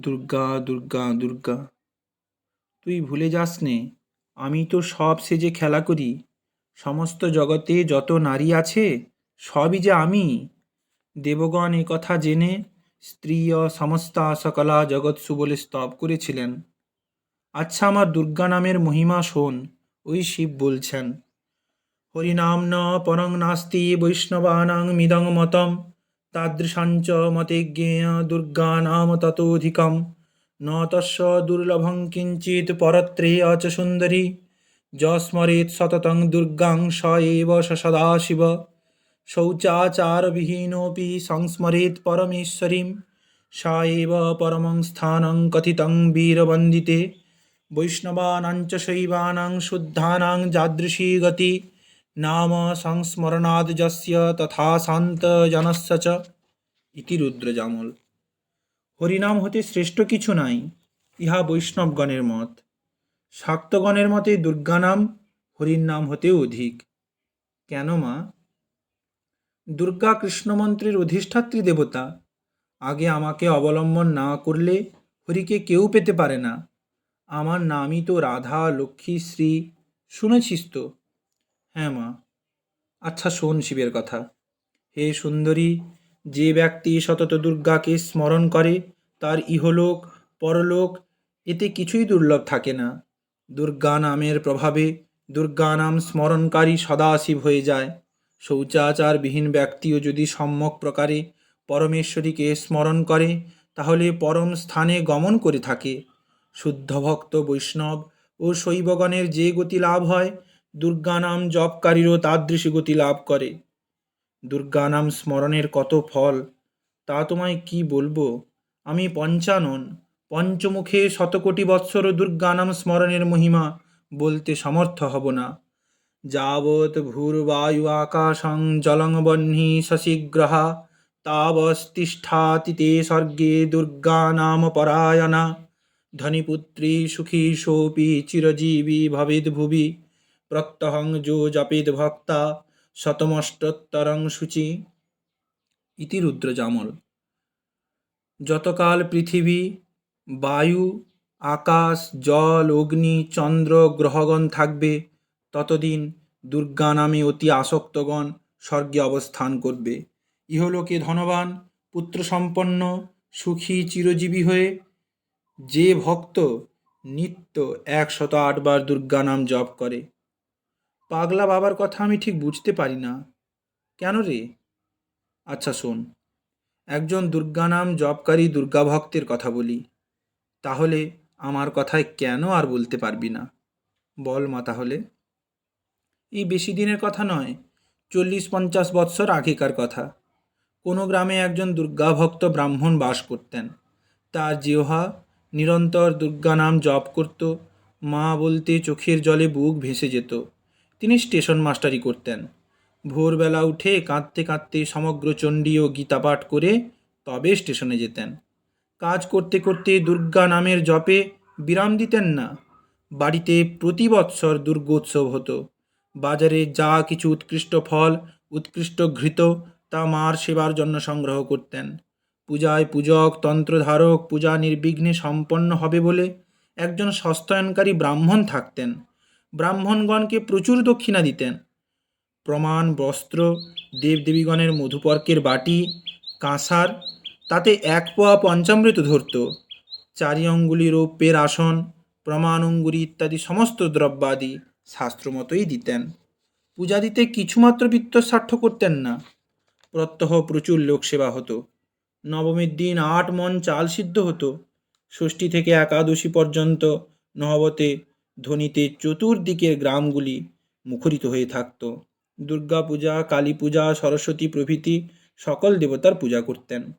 দুর্গা দুর্গা দুর্গা। তুই ভুলে যাস নে আমি তো সব সেজে খেলা করি। সমস্ত জগতে যত নারী আছে, সবই যে আমি। দেবগণ এ কথা জেনে স্ত্রী ও সমস্তা সকলা জগৎসু বলে স্তব করেছিলেন। আচ্ছা আমার দুর্গা নামের মহিমা শোন, ওই শিব বলছেন। হরিনাম ন পরং নাস্তি বৈষ্ণবানাং মিদং মতম। তাদৃশাঞ্চ মতি দুর্গা নাম ততোধিকম ন তস্য দুর্লভং কিঞ্চিত পরত্রেয় চ সুন্দরী যস্মরেত সততং দুর্গাং স এব স সদাশিব শৌচাচারবিহীনোপি সংস্মরেত পরমেশ্বরীম সা এব পরমং স্থানং কথিতং বীরবন্দিতে বৈষ্ণবানাঞ্চ শৈবানাং শুদ্ধানাং যাদৃশী গতি নাম সংস্মরণাদ যস্য তথা শান্তজনস্য চ ইতি রুদ্রজামল হরিনাম হতে শ্রেষ্ঠ কিছু নাই, ইহা বৈষ্ণবগণের মত। শাক্তগণের মতে দুর্গানাম হরির নাম হতেও অধিক। কেন মা দুর্গা কৃষ্ণমন্ত্রের অধিষ্ঠাত্রী দেবতা, আগে আমাকে অবলম্বন না করলে হরিকে কেউ পেতে পারে না। আমার নামই তো রাধা, লক্ষ্মী, শ্রী, শুনেছিস তো? হ্যাঁ মা। আচ্ছা শোন শিবের কথা। হে সুন্দরী, যে ব্যক্তি সতত দুর্গাকে স্মরণ করে, তার ইহলোক, পরলোক, এতে কিছুই দুর্লভ থাকে না। দুর্গা নামের প্রভাবে দুর্গা নাম স্মরণকারী সদাশিব হয়ে যায়। শৌচাচারবিহীন ব্যক্তিও যদি সম্যক প্রকারে পরমেশ্বরীকে স্মরণ করে, তাহলে পরম স্থানে গমন করে থাকে। শুদ্ধ ভক্ত বৈষ্ণব ও শৈবগণের যে গতি লাভ হয় দুর্গা নাম জপকারীরও তাদৃশী গতি লাভ করে। দুর্গানাম স্মরণের কত ফল, তা তোমায় কি বলব? আমি পঞ্চানন, পঞ্চমুখে শতকোটি বৎসর দুর্গানাম স্মরণের মহিমা বলতে সমর্থ হব না। যাবৎ ভূর্বায়ু আকাশং জলং বহ্নি শশিগ্রহা তাবস্তিষ্ঠাতি তে স্বর্গে দুর্গা নাম পরায়ণা। ধনীপুত্রী সুখী সোপি চিরজীবী ভবেদ ভুবি প্রত্যহং যো জপেদ ভক্তা শতমষ্টোত্তরং শুচি ইতি রুদ্রজামল। যতকাল পৃথিবী, বায়ু, আকাশ, জল, অগ্নি, চন্দ্র, গ্রহগণ থাকবে, ততদিন দুর্গা নামে অতি আসক্তগণ স্বর্গে অবস্থান করবে। ইহলোকে ধনবান, পুত্রসম্পন্ন, সুখী, চিরজীবী হয়ে যে ভক্ত নিত্য একশত আটবার দুর্গা নাম জপ করে পাগলা বাবার কথা আমি ঠিক বুঝতে পারি না। কেন রে? আচ্ছা শোন, একজন দুর্গা নাম জপকারী দুর্গা ভক্তের কথা বলি। তাহলে আমার কথায় কেন আর বলতে পারবি না? বল মা তাহলে। এই বেশি দিনের কথা নয়, চল্লিশ পঞ্চাশ বৎসর আগেকার কথা। কোনো গ্রামে একজন দুর্গা ভক্ত ব্রাহ্মণ বাস করতেন। তার জিহ্বা নিরন্তর দুর্গা নাম জপ করত, মা বলতে চোখের জলে বুক ভেসে যেত। তিনি স্টেশন মাস্টারি করতেন। ভোরবেলা উঠে কাঁদতে কাঁদতে সমগ্র চণ্ডী ও গীতাপাঠ করে তবে স্টেশনে যেতেন। কাজ করতে করতে দুর্গা নামের জপে বিরাম দিতেন না। বাড়িতে প্রতি বৎসর দুর্গোৎসব হতো। বাজারে যা কিছু উৎকৃষ্ট ফল, উৎকৃষ্ট ঘৃত, তা মার সেবার জন্য সংগ্রহ করতেন। পূজায় পূজক, তন্ত্রধারক, পূজা নির্বিঘ্নে সম্পন্ন হবে বলে একজন সস্তায়নকারী ব্রাহ্মণ থাকতেন। ব্রাহ্মণগণকে প্রচুর দক্ষিণা দিতেন। প্রমাণ, বস্ত্র, দেবদেবীগণের মধুপর্কের বাটি, কাঁসার, তাতে এক পোয়া পঞ্চামৃত ধরত। চারি অঙ্গুলি রৌপ্যের আসন, প্রমাণ অঙ্গুরি ইত্যাদি সমস্ত দ্রব্যাদি শাস্ত্রমতই দিতেন। পূজা দিতে কিছুমাত্র বিত্তস্বার্থ করতেন না। প্রত্যহ প্রচুর লোকসেবা হতো। নবমীর দিন আট মন চাল সিদ্ধ হতো। ষষ্ঠী থেকে একাদশী পর্যন্ত নহবতে ধ্বনিতে চতুর্দিকের গ্রামগুলি মুখরিত হয়ে থাকত। দুর্গা পূজা, কালী পূজা, সরস্বতী প্রভৃতি সকল দেবতার পূজা করতেন।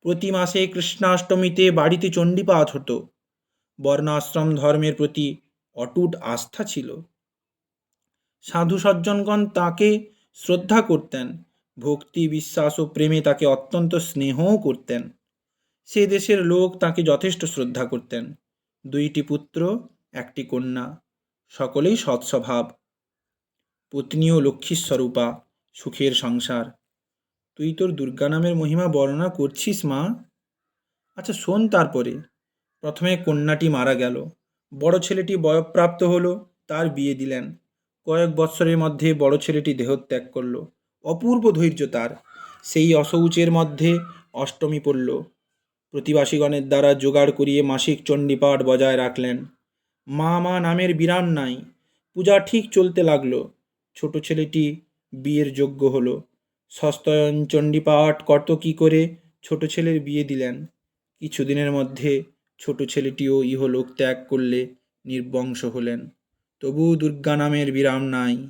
প্রতি মাসে কৃষ্ণাষ্টমীতে বাড়িতে চণ্ডীপাঠ হতো। বর্ণাশ্রম ধর্মের প্রতি অটুট আস্থা ছিল। সাধু সজ্জনগণ তাকে শ্রদ্ধা করতেন, ভক্তি, বিশ্বাস ও প্রেমে তাকে অত্যন্ত স্নেহও করতেন। সে দেশের লোক তাকে যথেষ্ট শ্রদ্ধা করতেন। দুইটি পুত্র একটি কন্যা, সকলেই সৎস্বভাব পত্নী ও লক্ষ্মীস্বরূপা সুখের সংসার। তুই তোর দুর্গা নামের মহিমা বর্ণনা করছিস, মা? আচ্ছা শোন তারপরে। প্রথমে কন্যাটি মারা গেল। বড় ছেলেটি বয়প্রাপ্ত হলো, তার বিয়ে দিলেন। কয়েক বৎসরের মধ্যে বড় ছেলেটি দেহত্যাগ করল। অপূর্ব ধৈর্য তার। সেই অশৌচের মধ্যে অষ্টমী পড়ল। প্রতিবাসীগণের দ্বারা জোগাড় করিয়ে মাসিক চণ্ডীপাঠ বজায় রাখলেন। মা মা নামের বিরাম নাই। পূজা ঠিক চলতে লাগল। ছোট ছেলেটি বিয়ের যোগ্য হলো। সস্তয়ন চণ্ডীপাঠ কত কী করে? ছোট ছেলের বিয়ে দিলেন। কিছুদিনের মধ্যে ছোট ছেলেটিও ইহলোক ত্যাগ করলে নির্বংশ হলেন। তবু দুর্গা নামের বিরাম নাই।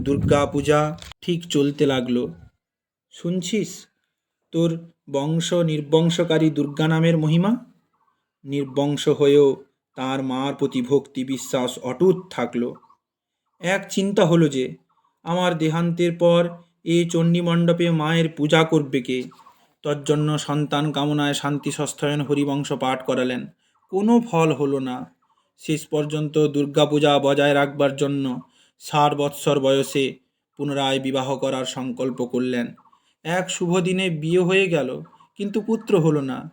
দুর্গা পূজা ঠিক চলতে লাগল। শুনছিস? তোর বংশ নির্বংশকারী দুর্গা নামের মহিমা? নির্বংশ হয়েও তার মার প্রতি ভক্তি, বিশ্বাস অটুট থাকল। এক চিন্তা হলো যে, আমার দেহান্তের পর এ চণ্ডীমণ্ডপে মায়ের পূজা করবে কে? তজ্জন্য সন্তান কামনায় শান্তি সস্থয়ন হরিবংশ পাঠ করালেন। কোনো ফল হলো না। শেষ পর্যন্ত দুর্গাপূজা বজায় রাখবার জন্য ষাট বৎসর বয়সে পুনরায় বিবাহ করার সংকল্প করলেন। এক শুভ দিনে বিয়ে হয়ে গেল, কিন্তু পুত্র হলো না।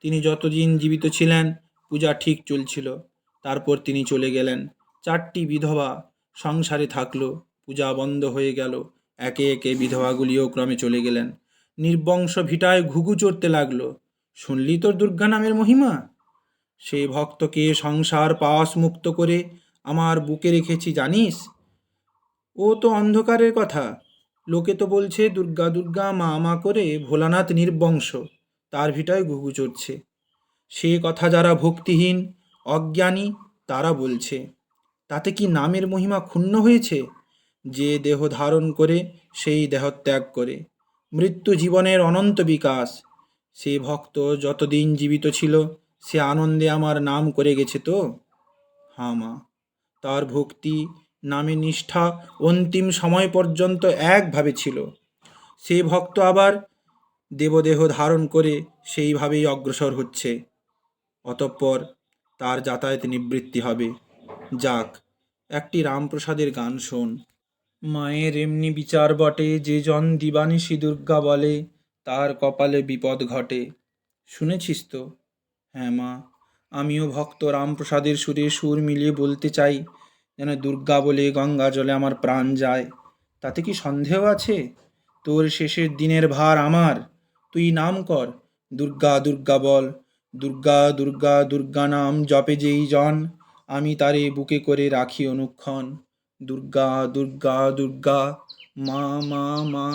তিনি যতদিন জীবিত ছিলেন পূজা ঠিক চলছিল। তারপর তিনি চলে গেলেন। চারটি বিধবা সংসারে থাকল। পূজা বন্ধ হয়ে গেল। একে একে বিধবাগুলিও ক্রমে চলে গেলেন। নির্বংশ ভিটায় ঘুঘু চড়তে লাগল। শুনলি তোর দুর্গা নামের মহিমা? সেই ভক্তকে সংসার পাশ মুক্ত করে আমার বুকে রেখেছি, জানিস? ও তো অন্ধকারের কথা। লোকে তো বলছে, দুর্গা দুর্গা, মা মা করে ভোলানাথ নির্বংশ। তার ভিটায় ঘুঘু চড়ছে। সে কথা যারা ভক্তিহীন, অজ্ঞানী, তারা বলছে, তাতে কি নামের মহিমা ক্ষুণ্ণ হয়েছে? যে দেহ ধারণ করে, সেই দেহত্যাগ করে। মৃত্যু জীবনের অনন্ত বিকাশ। সে ভক্ত যতদিন জীবিত ছিল, সে আনন্দে আমার নাম করে গেছে তো? হ্যাঁ মা। তার ভক্তি, নামে নিষ্ঠা অন্তিম সময় পর্যন্ত একভাবে ছিল। সে ভক্ত আবার দেবদেহ ধারণ করে, সেইভাবেই অগ্রসর হচ্ছে। অতঃপর তার যাতায়াত নিবৃত্তি হবে। যাক, একটি রামপ্রসাদের গান শোন। মায়ের এমনি বিচার বটে, যে জন দিবানিশি দুর্গা বলে, তার কপালে বিপদ ঘটে। শুনেছিস তো? হ্যাঁ মা, আমিও ভক্ত রামপ্রসাদের সুরে সুর মিলিয়ে বলতে চাই, যেন দুর্গা বলে গঙ্গা জলে আমার প্রাণ যায়। তাতে কি সন্দেহ আছে? তোর শেষের দিনের ভার আমার। তুই নাম কর, দুর্গা দুর্গা বল। দুর্গা দুর্গা দুর্গা নাম জপে যেই জন, আমি তারে বুকে করে রাখি অনুক্ষণ। দুর্গা দুর্গা দুর্গা, মা মা মা।